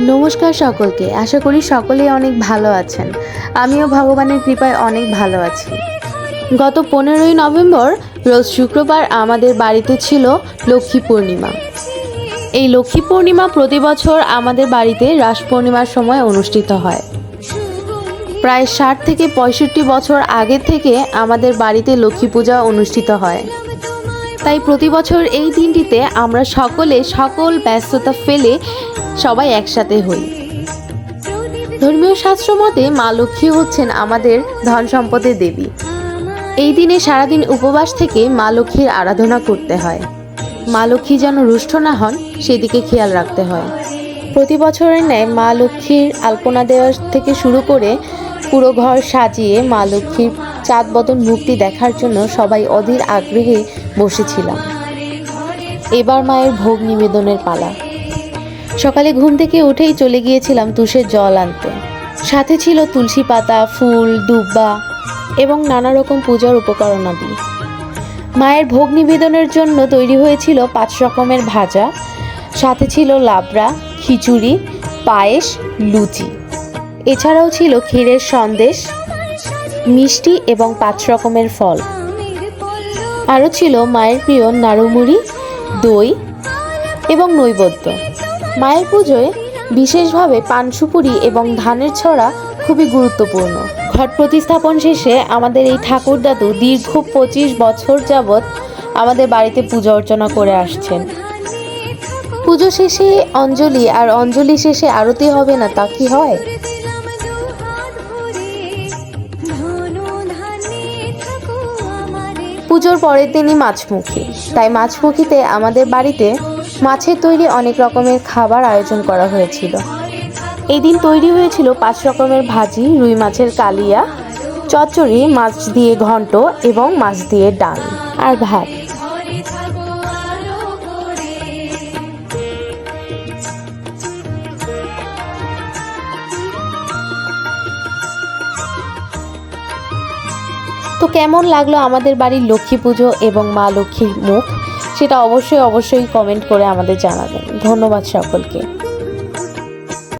নমস্কার সকলকে, আশা করি সকলেই অনেক ভালো আছেন। আমিও ভগবানের কৃপায় অনেক ভালো আছি। গত পনেরোই নভেম্বর, রোজ শুক্রবার আমাদের বাড়িতে ছিল লক্ষ্মী পূর্ণিমা। এই লক্ষ্মী পূর্ণিমা প্রতি বছর আমাদের বাড়িতে রাস পূর্ণিমার সময় অনুষ্ঠিত হয়। প্রায় ষাট থেকে পঁয়ষট্টি বছর আগে থেকে আমাদের বাড়িতে লক্ষ্মী পূজা অনুষ্ঠিত হয়। তাই প্রতি বছর এই দিনটিতে আমরা সকলে সকল ব্যস্ততা ফেলে সবাই একসাথে হই। ধর্মীয় শাস্ত্র মতে মা লক্ষ্মী হচ্ছেন আমাদের ধন সম্পদের দেবী। এই দিনে সারাদিন উপবাস থেকে মা লক্ষ্মীর আরাধনা করতে হয়। মা লক্ষ্মী যেন রুষ্ট না হন, সেদিকে খেয়াল রাখতে হয়। প্রতি বছরের ন্যায় মা লক্ষ্মীর আলপনা দেওয়ার থেকে শুরু করে পুরো ঘর সাজিয়ে মা লক্ষ্মীর চাঁদ বদন মুক্তি দেখার জন্য সবাই অধীর আগ্রহে বসেছিলাম। এবার মায়ের ভোগ নিবেদনের পালা। সকালে ঘুম থেকে উঠেই চলে গিয়েছিলাম তুষের জল আনতে। সাথে ছিল তুলসী পাতা, ফুল, দুব্বা এবং নানা রকম পূজার উপকরণাদি। মায়ের ভোগ নিবেদনের জন্য তৈরি হয়েছিল পাঁচ রকমের ভাজা, সাথে ছিল লাবড়া, খিচুড়ি, পায়েস, লুচি। এছাড়াও ছিল ক্ষীরের সন্দেশ, মিষ্টি এবং পাঁচ রকমের ফল। আরও ছিল মায়ের প্রিয় নাড়ুমুড়ি, দই এবং নৈবেদ্য। মায়ের পুজোয় বিশেষভাবে পানসুপুরি এবং ধানের ছড়া খুবই গুরুত্বপূর্ণ। ঘট প্রতিস্থাপন শেষে আমাদের এই ঠাকুর দাদু দীর্ঘ পঁচিশ বছর যাবৎ আমাদের বাড়িতে পূজা অর্চনা করে আসছেন। পুজো শেষে অঞ্জলি আর অঞ্জলি শেষে আরতি হবে না তা কি হয়? পুজোর পরের দিনই মাছমুখী। তাই মাছমুখীতে আমাদের বাড়িতে মাছের তৈরি অনেক রকমের খাবার আয়োজন করা হয়েছিল। এই দিন তৈরি হয়েছিল পাঁচ রকমের ভাজি, রুই মাছের কালিয়া, চচ্চড়ি, মাছ দিয়ে ঘন্ট এবং মাছ দিয়ে ডাল আর ভাত। তো কেমন লাগল আমাদের বাড়ির লক্ষ্মী পুজো এবং মা লক্ষ্মীর মুখ? সেটা অবশ্যই অবশ্যই কমেন্ট করে আমাদের জানাবেন। ধন্যবাদ সকলকে।